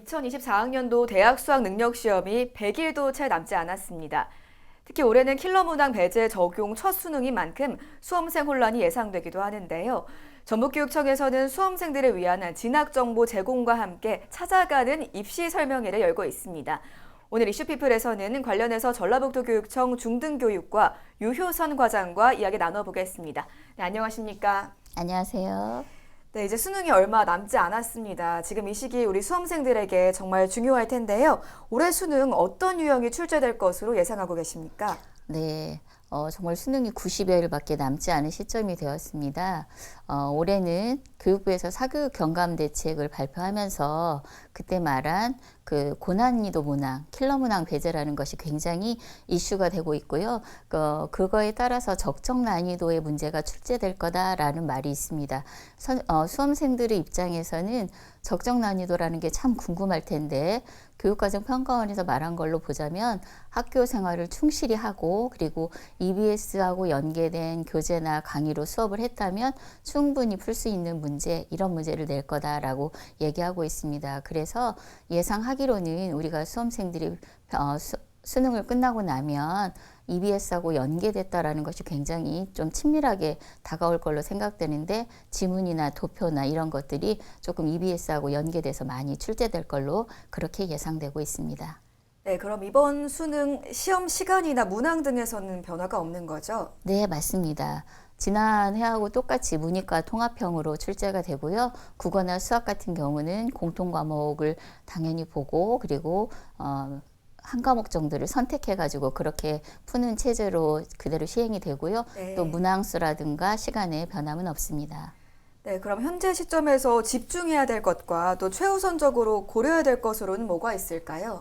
2024학년도 대학 수학 능력 시험이 100일도 채 남지 않았습니다. 특히 올해는 킬러 문항 배제 적용 첫 수능인 만큼 수험생 혼란이 예상되기도 하는데요. 전북교육청에서는 수험생들을 위한 진학 정보 제공과 함께 찾아가는 입시 설명회를 열고 있습니다. 오늘 이슈피플에서는 관련해서 전라북도 교육청 중등교육과 유효선 과장과 이야기 나눠보겠습니다. 네, 안녕하십니까? 안녕하세요. 네, 이제 수능이 얼마 남지 않았습니다. 지금 이 시기 우리 수험생들에게 정말 중요할 텐데요. 올해 수능 어떤 유형이 출제될 것으로 예상하고 계십니까? 네. 어, 정말 수능이 90여일밖에 남지 않은 시점이 되었습니다. 어, 올해는 교육부에서 사교육 경감 대책을 발표하면서 그때 말한 그 고난이도 문항, 킬러 문항 배제라는 것이 굉장히 이슈가 되고 있고요. 그, 그거에 따라서 적정 난이도의 문제가 출제될 거다라는 말이 있습니다. 선, 어, 수험생들의 입장에서는 적정 난이도라는 게 참 궁금할 텐데 교육과정 평가원에서 말한 걸로 보자면 학교 생활을 충실히 하고 그리고 EBS하고 연계된 교재나 강의로 수업을 했다면 충분히 풀 수 있는 문제 이런 문제를 낼 거다라고 얘기하고 있습니다. 그래서 예상하기로는 우리가 수험생들이 어, 수, 수능을 끝나고 나면 EBS하고 연계됐다라는 것이 굉장히 좀 친밀하게 다가올 걸로 생각되는데 지문이나 도표나 이런 것들이 조금 EBS하고 연계돼서 많이 출제될 걸로 그렇게 예상되고 있습니다. 네, 그럼 이번 수능 시험 시간이나 문항 등에서는 변화가 없는 거죠? 네, 맞습니다. 지난 해하고 똑같이 문이과 통합형으로 출제가 되고요. 국어나 수학 같은 경우는 공통 과목을 당연히 보고 그리고 어, 한 과목 정도를 선택해 가지고 그렇게 푸는 체제로 그대로 시행이 되고요. 네. 또 문항수라든가 시간에 변함은 없습니다. 네, 그럼 현재 시점에서 집중해야 될 것과 또 최우선적으로 고려해야 될 것으로는 뭐가 있을까요?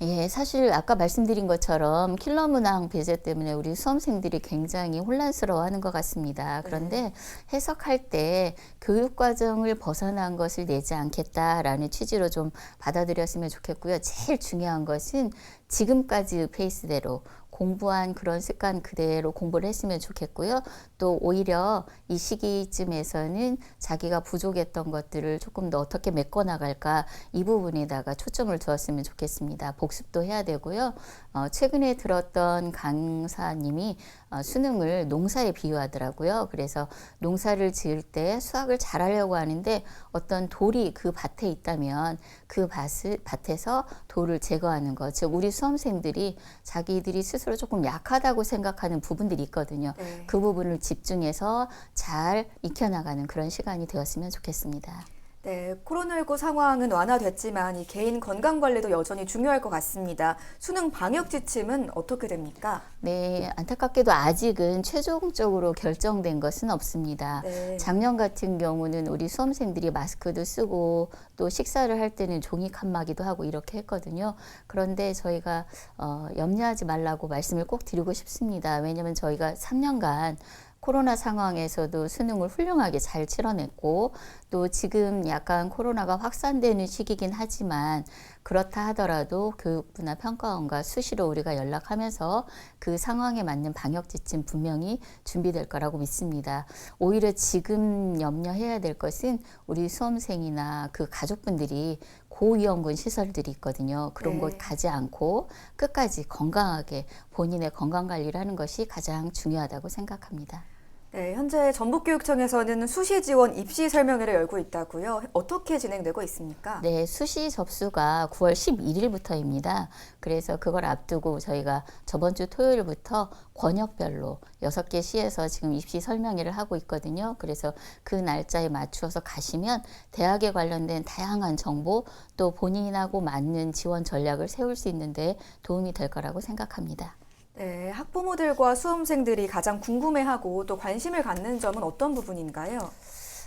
예, 사실 아까 말씀드린 것처럼 킬러 문항 배제 때문에 우리 수험생들이 굉장히 혼란스러워하는 것 같습니다. 그런데 해석할 때 교육 과정을 벗어난 것을 내지 않겠다라는 취지로 좀 받아들였으면 좋겠고요. 제일 중요한 것은 지금까지의 페이스대로 공부한 그런 습관 그대로 공부를 했으면 좋겠고요. 또 오히려 이 시기쯤에서는 자기가 부족했던 것들을 조금 더 어떻게 메꿔나갈까 이 부분에다가 초점을 두었으면 좋겠습니다. 복습도 해야 되고요. 어, 최근에 들었던 강사님이 어, 수능을 농사에 비유하더라고요. 그래서 농사를 지을 때 수학을 잘하려고 하는데 어떤 돌이 그 밭에 있다면 그 밭을, 밭에서 돌을 제거하는 것. 즉, 우리 수험생들이 자기들이 스스로 조금 약하다고 생각하는 부분들이 있거든요. 네. 그 부분을 집중해서 잘 익혀나가는 그런 시간이 되었으면 좋겠습니다. 네, 코로나19 상황은 완화됐지만 이 개인 건강 관리도 여전히 중요할 것 같습니다. 수능 방역 지침은 어떻게 됩니까? 네, 안타깝게도 아직은 최종적으로 결정된 것은 없습니다. 네. 작년 같은 경우는 우리 수험생들이 마스크도 쓰고 또 식사를 할 때는 종이 칸막이도 하고 이렇게 했거든요. 그런데 저희가 어, 염려하지 말라고 말씀을 꼭 드리고 싶습니다. 왜냐하면 저희가 3년간 코로나 상황에서도 수능을 훌륭하게 잘 치러냈고 또 지금 약간 코로나가 확산되는 시기긴 하지만 그렇다 하더라도 교육부나 평가원과 수시로 우리가 연락하면서 그 상황에 맞는 방역 지침 분명히 준비될 거라고 믿습니다. 오히려 지금 염려해야 될 것은 우리 수험생이나 그 가족분들이 고위험군 시설들이 있거든요. 그런 네. 곳 가지 않고 끝까지 건강하게 본인의 건강 관리를 하는 것이 가장 중요하다고 생각합니다. 네, 현재 전북교육청에서는 수시 지원 입시 설명회를 열고 있다고요. 어떻게 진행되고 있습니까? 네, 수시 접수가 9월 11일부터입니다. 그래서 그걸 앞두고 저희가 저번 주 토요일부터 권역별로 6개 시에서 지금 입시 설명회를 하고 있거든요. 그래서 그 날짜에 맞추어서 가시면 대학에 관련된 다양한 정보 또 본인하고 맞는 지원 전략을 세울 수 있는데 도움이 될 거라고 생각합니다. 네, 학부모들과 수험생들이 가장 궁금해하고 또 관심을 갖는 점은 어떤 부분인가요?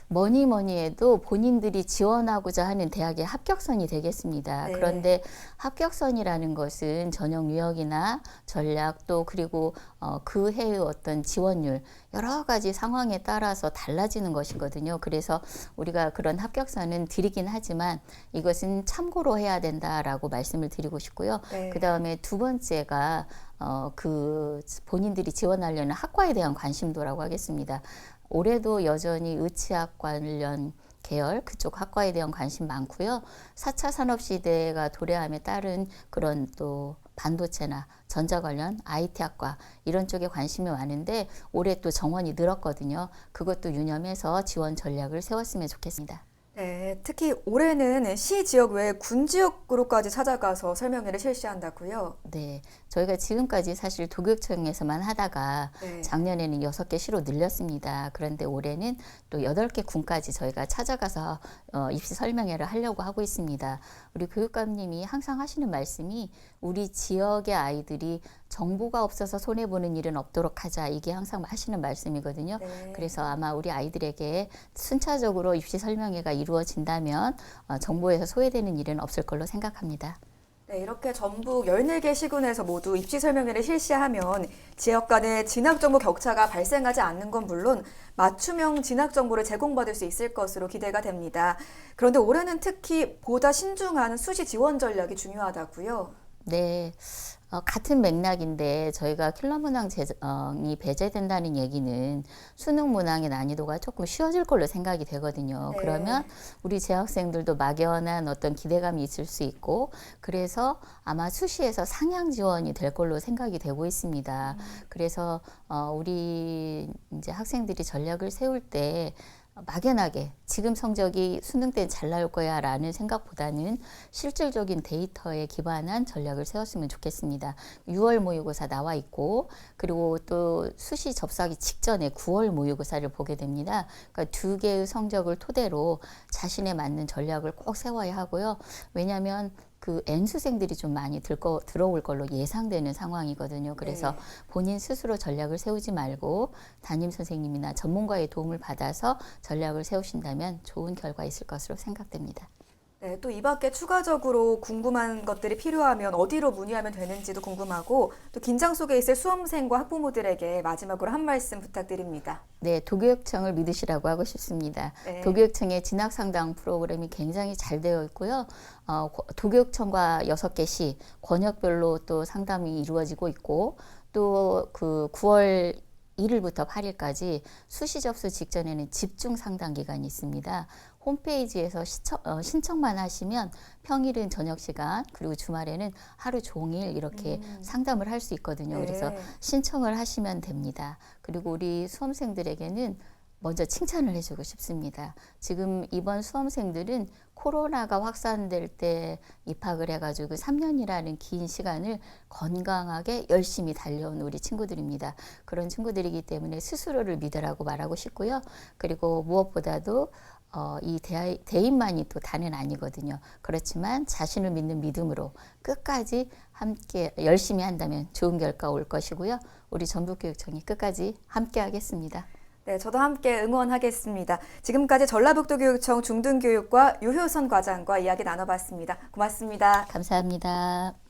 뭐니 뭐니 해도 본인들이 지원하고자 하는 대학의 합격선이 되겠습니다. 네. 그런데 합격선이라는 것은 전형 유형이나 전략 또 그리고 어, 그 해의 어떤 지원율 여러 가지 상황에 따라서 달라지는 것이거든요. 그래서 우리가 그런 합격선은 드리긴 하지만 이것은 참고로 해야 된다라고 말씀을 드리고 싶고요. 네. 그 다음에 두 번째가 어, 그 본인들이 지원하려는 학과에 대한 관심도라고 하겠습니다. 올해도 여전히 의치학 관련 계열 그쪽 학과에 대한 관심 많고요. 4차 산업 시대가 도래함에 따른 그런 또 반도체나 전자 관련 IT 학과 이런 쪽에 관심이 많은데 올해 또 정원이 늘었거든요. 그것도 유념해서 지원 전략을 세웠으면 좋겠습니다. 네, 특히 올해는 시 지역 외군 지역으로까지 찾아가서 설명회를 실시한다고요. 네, 저희가 지금까지 사실 도교육청에서만 하다가 네. 작년에는 여섯 개 시로 늘렸습니다. 그런데 올해는 또 여덟 개 군까지 저희가 찾아가서 어, 입시 설명회를 하려고 하고 있습니다. 우리 교육감님이 항상 하시는 말씀이 우리 지역의 아이들이 정보가 없어서 손해 보는 일은 없도록 하자 이게 항상 하시는 말씀이거든요. 네. 그래서 아마 우리 아이들에게 순차적으로 입시 설명회가 이루어 진다면 어, 정보에서 소외되는 일은 없을 걸로 생각합니다. 네, 이렇게 전북 14개 시군에서 모두 입시 설명회를 실시하면 지역 간의 진학 정보 격차가 발생하지 않는 건 물론 맞춤형 진학 정보를 제공받을 수 있을 것으로 기대가 됩니다. 그런데 올해는 특히 보다 신중한 수시 지원 전략이 중요하다고요. 네. 어, 같은 맥락인데 저희가 킬러 문항 제정이 배제된다는 얘기는 수능 문항의 난이도가 조금 쉬워질 걸로 생각이 되거든요. 네. 그러면 우리 재학생들도 막연한 어떤 기대감이 있을 수 있고 그래서 아마 수시에서 상향 지원이 될 걸로 생각이 되고 있습니다. 그래서 어, 우리 이제 학생들이 전략을 세울 때 막연하게 지금 성적이 수능 때는 잘 나올 거야 라는 생각보다는 실질적인 데이터에 기반한 전략을 세웠으면 좋겠습니다. 6월 모의고사 나와 있고 그리고 또 수시 접수하기 직전에 9월 모의고사를 보게 됩니다. 그러니까 두 개의 성적을 토대로 자신에 맞는 전략을 꼭 세워야 하고요. 왜냐하면 그 N수생들이 좀 많이 들거, 들어올 걸로 예상되는 상황이거든요. 그래서 네. 본인 스스로 전략을 세우지 말고 담임 선생님이나 전문가의 도움을 받아서 전략을 세우신다면 좋은 결과 있을 것으로 생각됩니다. 네, 또 이 밖에 추가적으로 궁금한 것들이 필요하면 어디로 문의하면 되는지도 궁금하고 또 긴장 속에 있을 수험생과 학부모들에게 마지막으로 한 말씀 부탁드립니다. 네, 도교육청을 믿으시라고 하고 싶습니다. 네. 도교육청의 진학 상담 프로그램이 굉장히 잘 되어 있고요. 어, 고- 도교육청과 여섯 개 시, 권역별로 또 상담이 이루어지고 있고 또 그 9월 1일부터 8일까지 수시 접수 직전에는 집중 상담 기간이 있습니다. 홈페이지에서 시청, 어, 신청만 하시면 평일은 저녁 시간 그리고 주말에는 하루 종일 이렇게 상담을 할 수 있거든요. 그래서 네. 신청을 하시면 됩니다. 그리고 우리 수험생들에게는 먼저 칭찬을 해주고 싶습니다. 지금 이번 수험생들은 코로나가 확산될 때 입학을 해가지고 3년이라는 긴 시간을 건강하게 열심히 달려온 우리 친구들입니다. 그런 친구들이기 때문에 스스로를 믿으라고 말하고 싶고요. 그리고 무엇보다도 어, 이 대, 대인만이 또 다는 아니거든요. 그렇지만 자신을 믿는 믿음으로 끝까지 함께 열심히 한다면 좋은 결과 올 것이고요. 우리 전북교육청이 끝까지 함께 하겠습니다. 네, 저도 함께 응원하겠습니다. 지금까지 전라북도 교육청 중등교육과 유효선 과장과 이야기 나눠봤습니다. 고맙습니다. 감사합니다.